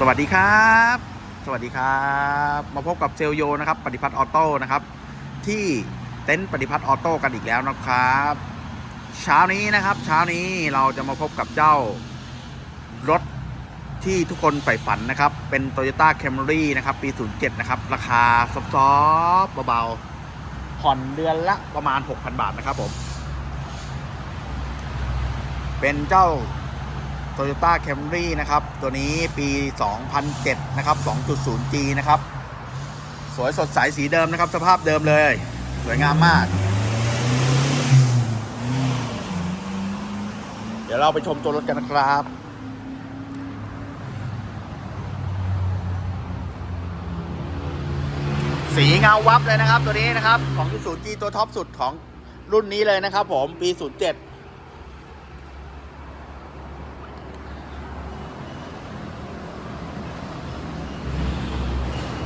สวัสดีครับ สวัสดีครับ มาพบกับเซลโยนะครับ ปฏิพัฒน์ออโต้นะครับ ที่เต็นท์ปฏิพัฒน์ออโต้กันอีกแล้วนะครับ เช้านี้นะครับ เช้านี้เราจะมาพบกับเจ้ารถที่ทุกคนใฝ่ฝันนะครับ เป็น Toyota Camry นะครับ ปี 07 นะครับ ราคาซอฟๆเบาๆ ผ่อนเดือนละประมาณ 6,000 บาทนะครับผม เป็นเจ้า Toyota Camry นะครับ ตัวนี้ปี 2007 นะครับ 2.0G นะครับ สวยสดใสสีเดิมนะครับ สภาพเดิมเลย สวยงามมาก เดี๋ยวเราไปชมตัวรถกันนะครับสีเงาวับเลยนะครับตัวนี้นะครับ ของ 0G ตัวท็อปสุดของรุ่นนี้เลยนะครับผม ปี 07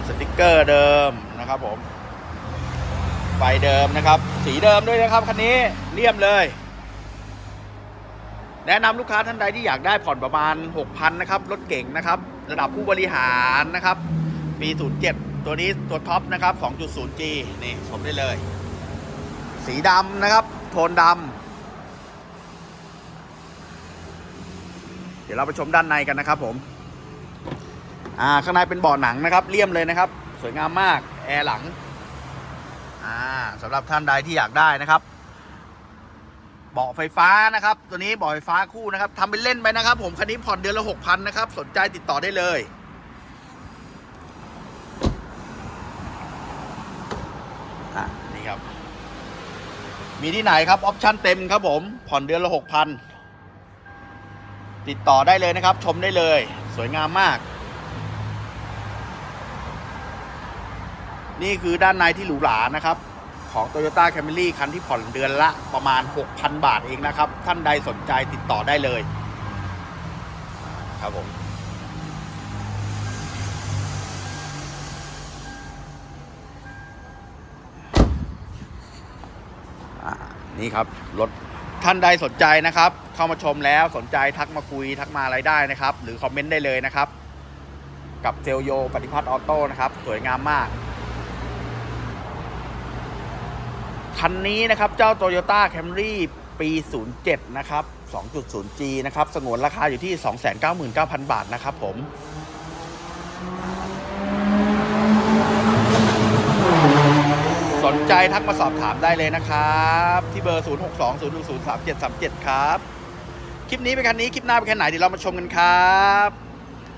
สติกเกอร์เดิมนะครับผม ไฟเดิมนะครับ สีเดิมด้วยนะครับคันนี้เลี่ยมเลย แนะนำลูกค้าท่านใดที่อยากได้ผ่อนประมาณ 6,000นะครับรถเก่งนะครับ ระดับผู้บริหารนะครับ ปี 07 ตัวนี้ตัวท็อปนะครับ 2.0G นี่ชมได้เลย สีดำนะครับ โทนดำเดี๋ยวเราไปชมด้านในกันนะครับผม อ่าข้างในเป็นเบาะหนังนะครับเลี่ยมเลยนะครับ สวยงามมากแอร์หลังอ่าสำหรับท่านใดที่อยากได้นะครับ เบาะไฟฟ้านะครับ ตัวนี้เบาะไฟฟ้าคู่นะครับทำเป็นเล่นไปนะครับ ผมคันนี้ผ่อนเดือนละหกพันนะครับ สนใจติดต่อได้เลยนี่ครับ มีที่ไหนครับออปชั่นเต็มครับผมผ่อนเดือนละหกพันติดต่อได้เลยนะครับ ชมได้เลย สวยงามมาก นี่คือด้านในที่หรูหรานะครับ ของ Toyota Camry คันที่ผ่อนเดือนละประมาณ 6,000 บาทเองนะครับ ท่านใดสนใจติดต่อได้เลย ครับผมนี่ครับรถท่านใดสนใจนะครับ เข้ามาชมแล้วสนใจทักมาคุยทักมาอะไรได้นะครับ หรือคอมเมนต์ได้เลยนะครับ กับเซลโยปฏิพัฒน์ออโต้นะครับ สวยงามมาก คันนี้นะครับ เจ้า Toyota Camry ปี 07 นะครับ 2.0G นะครับ สงวนราคาอยู่ที่ 299,000 บาทนะครับผมสนใจทักมาสอบถามได้เลยนะครับ ที่เบอร์ 0620103737 ครับ คลิปนี้เป็นคันนี้ คลิปหน้าเป็นคันไหนเดี๋ยวเรามาชมกันครับ